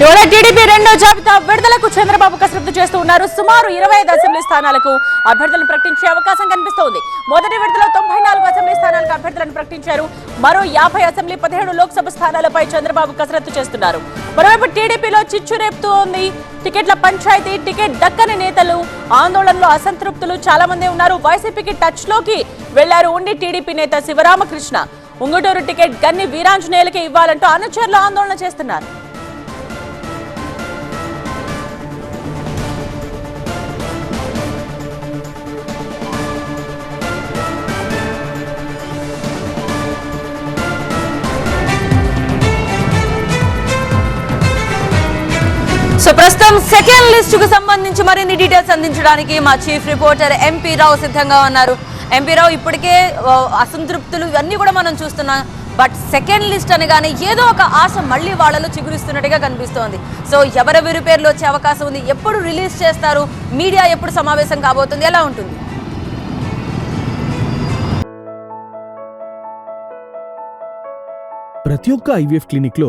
ఇవాళ టీడీపీ రెండో జాబితా విడుదలకు చంద్రబాబు కసరత్తు చేస్తూ ఉన్నారు. సుమారు ఇరవై ఐదు అసెంబ్లీ స్థానాలకు అభ్యర్థులను ప్రకటించే అవకాశం కనిపిస్తోంది. మొదటి విడుదల తొంభై నాలుగు అసెంబ్లీ స్థానాలకు అభ్యర్థులను ప్రకటించారు. మరో యాభై అసెంబ్లీ పదిహేడు లోక్సభ స్థానాలపై చంద్రబాబు కసరత్తు చేస్తున్నారు. మరోవైపు టీడీపీలో చిచ్చు రేపుతోంది టికెట్ల పంచాయతీ టికెట్ దక్కని నేతలు ఆందోళనలో అసంతృప్తులు చాలా మంది ఉన్నారు. వైసీపీకి టచ్లోకి వెళ్ళారు ఉండి టీడీపీ నేత శివరామకృష్ణ. ఉంగుటూరు టికెట్ గన్ని వీరాంజనేయులకే ఇవ్వాలంటూ అనుచరులు ఆందోళన చేస్తున్నారు. ప్రస్తుతం సెకండ్ లిస్ట్కు సంబంధించి మరిన్ని డీటెయిల్స్ అందించడానికి మా చీఫ్ రిపోర్టర్ ఎంపీ రావు సిద్ధంగా ఉన్నారు. ఎంపీ రావు ఇప్పటికే అసంతృప్తులు ఇవన్నీ కూడా మనం చూస్తున్నాం. బట్ సెకండ్ లిస్ట్ అనగానే ఏదో ఒక ఆశ మళ్ళీ వాళ్ళలో చిగురిస్తున్నట్టుగా కనిపిస్తోంది. సో ఎవరెవరి పేర్లు వచ్చే అవకాశం ఉంది? ఎప్పుడు రిలీజ్ చేస్తారు? మీడియా ఎప్పుడు సమావేశం కాబోతుంది? ఎలా ఉంటుంది? ప్రతి ఒక్క ఐవీఎఫ్ క్లినిక్లో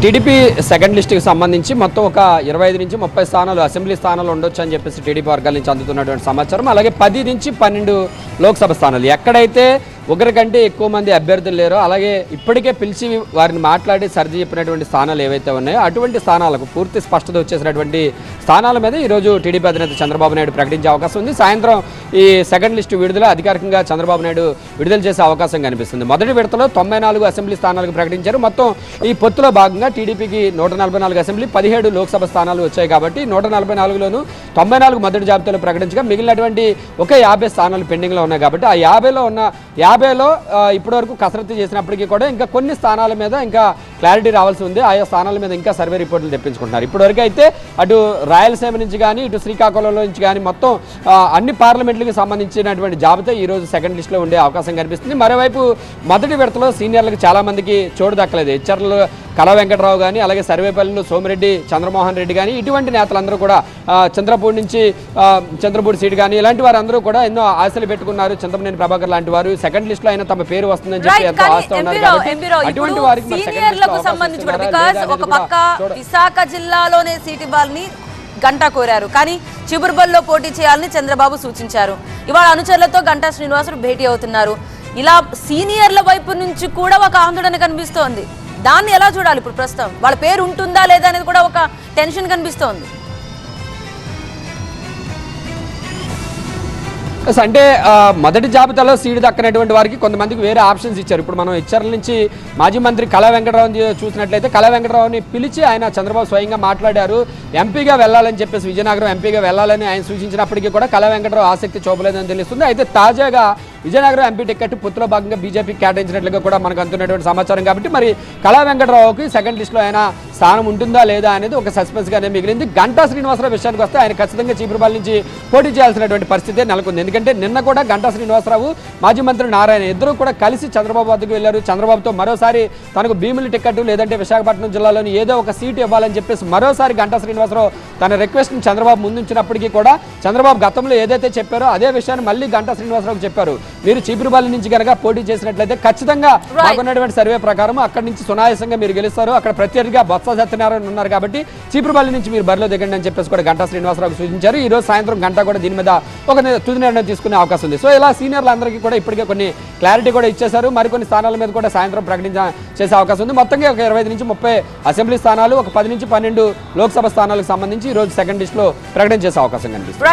టీడీపీ సెకండ్ లిస్ట్కి సంబంధించి మొత్తం ఒక ఇరవై ఐదు నుంచి ముప్పై స్థానాలు అసెంబ్లీ స్థానాలు ఉండొచ్చు అని చెప్పేసి టీడీపీ వర్గాల నుంచి అందుతున్నటువంటి సమాచారం. అలాగే పది నుంచి పన్నెండు లోక్సభ స్థానాలు. ఎక్కడైతే ఒకరికంటే ఎక్కువ మంది అభ్యర్థులు లేరు. అలాగే ఇప్పటికే పిలిచి వారిని మాట్లాడి సర్ది చెప్పినటువంటి స్థానాలు ఏవైతే ఉన్నాయో అటువంటి స్థానాలకు పూర్తి స్పష్టత వచ్చేసినటువంటి స్థానాల మీద ఈరోజు టీడీపీ అధినేత చంద్రబాబు నాయుడు ప్రకటించే అవకాశం ఉంది. సాయంత్రం ఈ సెకండ్ లిస్టు విడుదల అధికారికంగా చంద్రబాబు నాయుడు విడుదల చేసే అవకాశం కనిపిస్తుంది. మొదటి విడతలో తొంభై నాలుగు అసెంబ్లీ స్థానాలకు ప్రకటించారు. మొత్తం ఈ పొత్తులో భాగంగా టీడీపీకి నూట నలభై నాలుగు అసెంబ్లీ పదిహేడు లోక్సభ స్థానాలు వచ్చాయి కాబట్టి నూట నలభై నాలుగులోను తొంభై నాలుగు మొదటి జాబితాలో ప్రకటించగా మిగిలినటువంటి ఒక యాభై స్థానాలు పెండింగ్లో ఉన్నాయి కాబట్టి ఆ యాభైలో ఉన్న యాభై యాభైలో ఇప్పటివరకు కసరత్తు చేసినప్పటికీ కూడా ఇంకా కొన్ని స్థానాల మీద ఇంకా క్లారిటీ రావాల్సి ఉంది. ఆయా స్థానాల మీద ఇంకా సర్వే రిపోర్టులు తెప్పించుకుంటున్నారు. ఇప్పటివరకు అయితే అటు రాయలసీమ నుంచి కానీ ఇటు శ్రీకాకుళంలో నుంచి కానీ మొత్తం అన్ని పార్లమెంట్లకు సంబంధించినటువంటి జాబితా ఈ రోజు సెకండ్ లిస్ట్లో ఉండే అవకాశం కనిపిస్తుంది. మరోవైపు మొదటి విడతలో సీనియర్లకు చాలామందికి చోటు దక్కలేదు. హెచ్చర్లు కళా వెంకటరావు కానీ అలాగే సర్వేపల్లిలో సోమిరెడ్డి చంద్రమోహన్ రెడ్డి కానీ ఇటువంటి నేతలందరూ కూడా చంద్రపూడి నుంచి చంద్రపూడి సీట్ కానీ ఇలాంటి వారందరూ కూడా ఎన్నో ఆశలు పెట్టుకున్నారు. చింతమనేని ప్రభాకర్ లాంటి వారు సెకండ్ లిస్ట్లో అయినా తమ పేరు వస్తుందని చెప్పి ఎంతో ఉన్నారు అటువంటి వారికి లేదా ఒక పక్క విశాఖ జిల్లాలోనే సీట్ ఇవ్వాలని గంటా కోరారు. కానీ చిబుర్బల్లో పోటీ చేయాలని చంద్రబాబు సూచించారు. ఇవాళ అనుచరులతో గంటా శ్రీనివాసులు భేటీ అవుతున్నారు. ఇలా సీనియర్ల వైపు నుంచి కూడా ఒక ఆందోళన కనిపిస్తోంది. దాన్ని ఎలా చూడాలి ఇప్పుడు ప్రస్తుతం? వాళ్ళ పేరు ఉంటుందా లేదా అనేది కూడా ఒక టెన్షన్ కనిపిస్తోంది. అంటే మొదటి జాబితాలో సీటు దక్కనటువంటి వారికి కొంతమందికి వేరే ఆప్షన్స్ ఇచ్చారు. ఇప్పుడు మనం హెచ్చర్ల నుంచి మాజీ మంత్రి కళా వెంకటరావుని చూసినట్లయితే కళా వెంకటరావుని పిలిచి ఆయన చంద్రబాబు స్వయంగా మాట్లాడారు. ఎంపీగా వెళ్ళాలని చెప్పేసి విజయనగరం ఎంపీగా వెళ్ళాలని ఆయన సూచించినప్పటికీ కూడా కళా వెంకటరావు ఆసక్తి చూపలేదని తెలుస్తుంది. అయితే తాజాగా విజయనగరం ఎంపీ టికెట్ పొత్తులో భాగంగా బీజేపీ కేటాయించినట్లుగా కూడా మనకు అందుతున్నటువంటి సమాచారం కాబట్టి మరి కళా వెంకటరావుకి సెకండ్ లిస్ట్లో ఆయన స్థానం ఉంటుందా లేదా అనేది ఒక సస్పెన్స్గానే మిగిలింది. గంటా శ్రీనివాసరావు విషయానికి వస్తే ఆయన ఖచ్చితంగా చీపురుపాల నుంచి పోటీ చేయాల్సినటువంటి పరిస్థితి నెలకొంది. ఎందుకంటే నిన్న కూడా గంటా శ్రీనివాసరావు మాజీ మంత్రి నారాయణ ఇద్దరు కూడా కలిసి చంద్రబాబు వద్దకు వెళ్ళారు. చంద్రబాబుతో మరోసారి తనకు భీముల టికెట్ లేదంటే విశాఖపట్నం జిల్లాలోని ఏదో ఒక సీటు ఇవ్వాలని చెప్పేసి మరోసారి గంటా శ్రీనివాసరావు తన రిక్వెస్ట్ని చంద్రబాబు ముందుంచినప్పటికీ కూడా చంద్రబాబు గతంలో ఏదైతే చెప్పారో అదే విషయాన్ని మళ్ళీ గంటా శ్రీనివాసరావుకు చెప్పారు. మీరు చీపురుపాల నుంచి కనుక పోటీ చేసినట్లయితే ఖచ్చితంగా. మాకున్నటువంటి సర్వే ప్రకారం అక్కడి నుంచి సునాయాసంగా మీరు గెలుస్తారు. అక్కడ ప్రత్యర్థిగా బొత్స సత్యనారాయణ ఉన్నారు కాబట్టి చీపురుపల్లి నుంచి మీరు బరిలో దిగండి అని చెప్పేసి కూడా గంటా శ్రీనివాసరావు సూచించారు. ఈ రోజు సాయంత్రం గంట కూడా దీని మీద ఒక తుది నిర్ణయం తీసుకునే అవకాశం ఉంది. సో ఇలా సీనియర్లందరికీ కూడా ఇప్పటికే కొన్ని క్లారిటీ కూడా ఇచ్చేశారు. మరికొన్ని స్థానాల మీద కూడా సాయంత్రం ప్రకటించ చేసే అవకాశం ఉంది. మొత్తంగా ఒక ఇరవై నుంచి ముప్పై అసెంబ్లీ స్థానాలు ఒక పది నుంచి పన్నెండు లోక్సభ స్థానాలకు సంబంధించి ఈ రోజు సెకండ్ లిస్ట్లో ప్రకటన చేసే అవకాశం కనిపిస్తుంది.